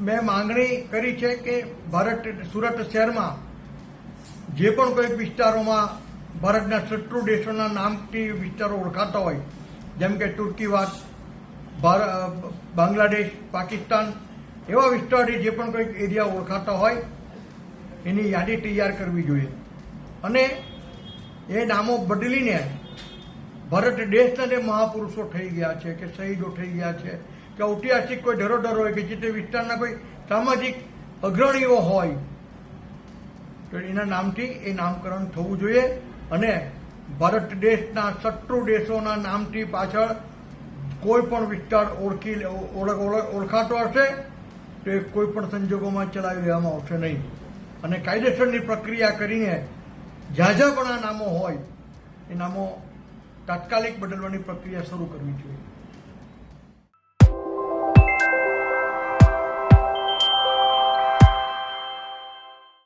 મેં માંગણી કરી છે કે ભારત સુરત શહેરમાં જે પણ કોઈ વિસ્તારોમાં ભારતના શત્રુ દેશોના નામથી વિસ્તારો ઓળખાતા હોય, જેમ કે તુર્કીવાદ બાંગ્લાદેશ, પાકિસ્તાન, એવા વિસ્તારથી જે પણ કોઈ એરિયા ઓળખાતા હોય, એની યાદી તૈયાર કરવી જોઈએ. અને એ નામો બદલીને ભારત દેશના જે મહાપુરુષો થઈ ગયા છે કે શહીદો થઈ ગયા છે. કે ઐતિહાસિક કોઈ ધરોધર હોય કે જે તે વિસ્તારના કોઈ સામાજિક અગ્રણીઓ હોય, તો એના નામથી એ નામકરણ થવું જોઈએ અને ભારત દેશના શત્રુ દેશોના નામથી પાછળ કોઈ પણ વિસ્તાર ઓળખી ઓળખ- ઓળખ- ઓળખાતો હશે, તો એ કોઈ પણ સંજોગોમાં ચલાવી લેવામાં આવશે નહીં. અને કાયદેસરની પ્રક્રિયા કરીને જ્યાં પણ આ નામો હોય, એ નામો તાત્કાલિક બદલવાની પ્રક્રિયા શરૂ કરવી જોઈએ.